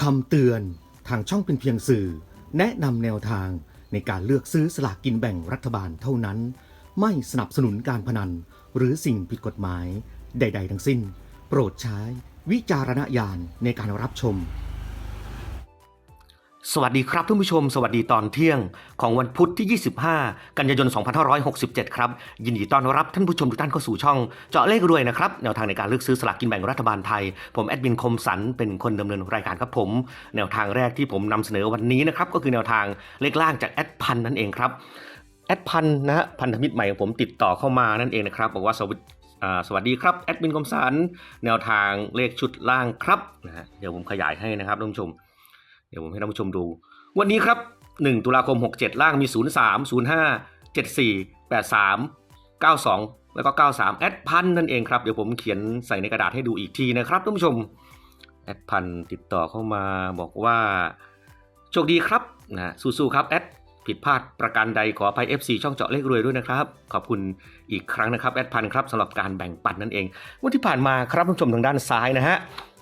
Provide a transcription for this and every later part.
คำเตือนทางช่องเป็นเพียงสื่อ แนะนำแนวทางในการเลือกซื้อสลากกินแบ่งรัฐบาลเท่านั้น ไม่สนับสนุนการพนัน หรือสิ่งผิดกฎหมาย ใด ๆ ทั้งสิ้น โปรดใช้วิจารณญาณในการรับชม สวัสดีครับท่านผู้ชม สวัสดีตอนเที่ยง ของวันพุธที่ 25 กันยายน 2567 ครับ ยินดีต้อนรับท่านผู้ชมทุกท่านเข้าสู่ช่อง เจาะเลขรวยนะครับ แนวทางในการเลือกซื้อสลากกินแบ่งรัฐบาลไทย ผมแอดมินคมสันเป็นคนดำเนินรายการครับผม แนวทางแรกที่ผมนำเสนอวันนี้นะครับก็คือแนวทางเลขล่างจากแอดพันนั่นเองครับแอดพันนะฮะพันธมิตรใหม่ของผมติดต่อเข้ามานั่นเองนะครับบอกว่าสวัสดีอ่าสวัสดีครับแอดมินคมสันแนวทางเลขชุดล่างครับนะฮะเดี๋ยวผมขยายให้นะครับท่านผู้ชม เดี๋ยวผมให้ท่านผู้ชมดู วันนี้ครับ 1 ตุลาคม 67 ล่างมี 0 3 0 5 7 4 8 3 9 2 แล้วก็ 93 แอดพันนั่นเองครับ เดี๋ยวผมเขียนใส่ในกระดาษให้ดูอีกทีนะครับท่านผู้ชม แอดพันติดต่อเข้ามาบอกว่า โชคดีครับนะสู้ๆครับแอดผิดพลาดประการใดขออภัย FC ช่องเจาะเลขรวยด้วยนะครับ ขอบคุณอีกครั้งนะครับแอดพันครับสำหรับการแบ่งปันนั่นเองวันที่ผ่านมาครับท่านผู้ชมทางด้านซ้ายนะฮะ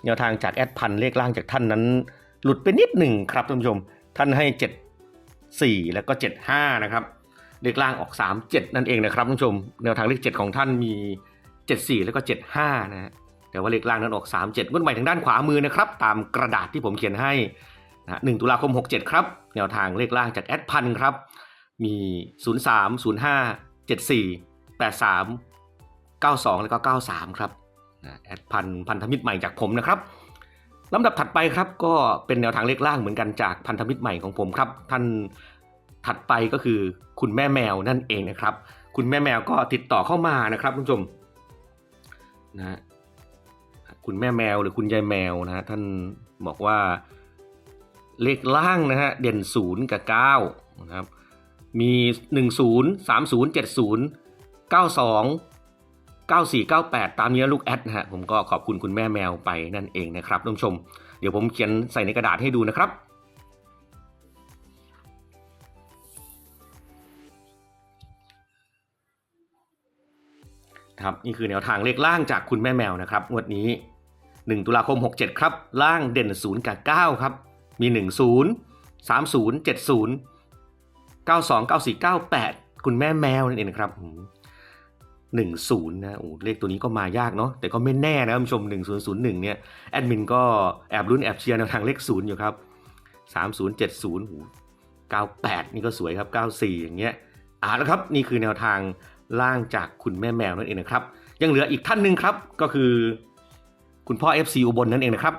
แนวทางจากแอดพันเลขล่างจากท่านนั้น หลุดไปนิดหนึ่งครับท่านผู้ชม ท่านให้ 7 4 แล้วก็ 75 นะครับเลขล่างออก 3 7 นั่นเองนะครับท่านผู้ชม แนวทางเลข 7 ของท่านมี 7 4 แล้วก็ 75 นะฮะแต่ว่าเลขล่างนั้นออก 3 7งวดใหม่ทางด้านขวามือนะครับ ตามกระดาษที่ผมเขียนให้นะ1ตุลาคม 67 ครับ แนวทางเลขล่างจากแอดพันครับ มี 0 3 0 5 7 4 8 3 92 แล้วก็ 93 ครับแอดพันพันธมิตรใหม่จากผมนะครับ ลำดับถัดไปครับก็เป็นแนวทางเลขล่างเหมือนกันจากพันธมิตรใหม่ของผมครับ ท่านถัดไปก็คือคุณแม่แมวนั่นเองนะครับ คุณแม่แมวก็ติดต่อเข้ามานะครับคุณผู้ชมนะคุณแม่แมวหรือคุณยายแมวนะฮะท่านบอกว่าเลขล่างนะฮะเด่นศูนย์กับเก้านะครับมีหนึ่งศูนย์สามศูนย์เจ็ดศูนย์เก้าสอง 9498 ตามนี้ลูกแอดนะฮะผมก็ขอบคุณคุณแม่แมวไปนั่นเองนะครับท่านผู้ชม เดี๋ยวผมเขียนใส่ในกระดาษให้ดูนะครับครับนี่คือแนวทางเลขล่างจากคุณแม่แมวนะครับงวดนี้ 1 ตุลาคม 67 ครับ ล่างเด่น 0 กับ 9 ครับ มี 1 0 3 0 7 0 9 2 9 4 9 8 คุณแม่แมวนั่นเองนะครับ อืมหนึ่งศูนย์นะโอ้เลขตัวนี้ก็มายากเนาะแต่ก็ไม่แน่นะท่านผู้ชมหนึ่งศูนย์ศูนย์หนึ่งเนี่ยแอดมินก็แอบลุ้นแอบเชียร์แนวทางเลขศูนย์อยู่ครับสามศูนย์เจ็ดศูนย์เก้าแปดนี่ก็สวยครับเก้าสี่อย่างเงี้ยอ่าแล้วครับ นี่คือแนวทางล่างจากคุณแม่แมวนั่นเองนะครับ ยังเหลืออีกท่านหนึ่งครับก็คือ คุณพ่อ FC อุบลนั่นเองนะครับ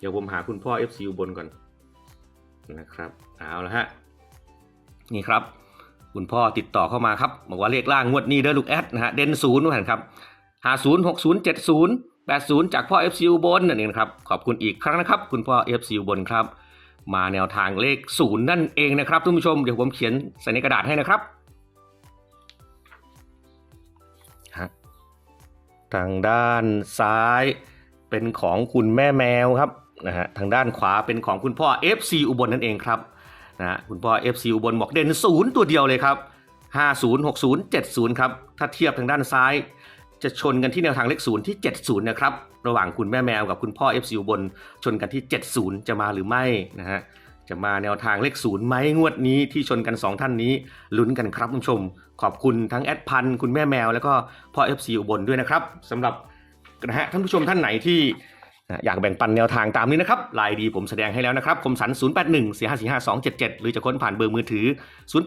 เดี๋ยวผมหาคุณพ่อ FC อุบลก่อนนะครับเอาละฮะนี่ครับ คุณพ่อติดต่อเข้ามาครับบอกว่าเลขล่างงวดนี้เด้อลูกแอดนะฮะเด่นศูนย์นู่นครับห้าศูนย์หกศูนย์เจ็ดศูนย์แปดศูนย์จากพ่อ FC อุบลนั่นเองครับขอบคุณอีกครั้งนะครับ คุณพ่อ FC อุบลครับ มาแนวทางเลขศูนย์นั่นเองนะครับท่านผู้ชมเดี๋ยวผมเขียนใส่ในกระดาษให้นะครับทางด้านซ้ายเป็นของคุณแม่แมวครับนะฮะทางด้านขวาเป็นของคุณพ่อ FC อุบลนั่นเองครับ นะคุณพ่อ FC อุบลบอกเด่นศูนย์ตัวเดียวเลยครับ 50 60 70 ครับ ถ้าเทียบทางด้านซ้าย จะชนกันที่แนวทางเลขศูนย์ที่ 70 นะครับ ระหว่างคุณแม่แมวกับคุณพ่อ FC อุบลชนกันที่ 70 จะมาหรือไม่นะฮะจะมาแนวทางเลขศูนย์ไหมงวดนี้ที่ชนกัน 2 ท่านนี้ลุ้นกันครับคุณผู้ชม ขอบคุณทั้งแอดพันคุณแม่แมว แล้วก็พ่อ FC อุบลด้วยนะครับสำหรับนะฮะท่านผู้ชมท่านไหนที่ อยากแบ่งปันแนวทางตามนี้นะครับลายดีผมแสดงให้แล้วนะครับคมสัน 081 4545 277 หรือจะค้นผ่านเบอร์มือถือ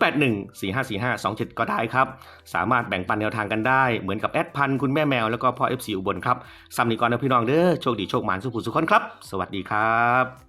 081 4545 27ก็ได้ครับ สามารถแบ่งปันแนวทางกันได้เหมือนกับแอดพันคุณแม่แมว แล้วก็พ่อ FC อุบลครับซัมนิกรนะพี่น้องเด้อโชคดีโชคหมานสุขุสุขคนครับ สวัสดีครับ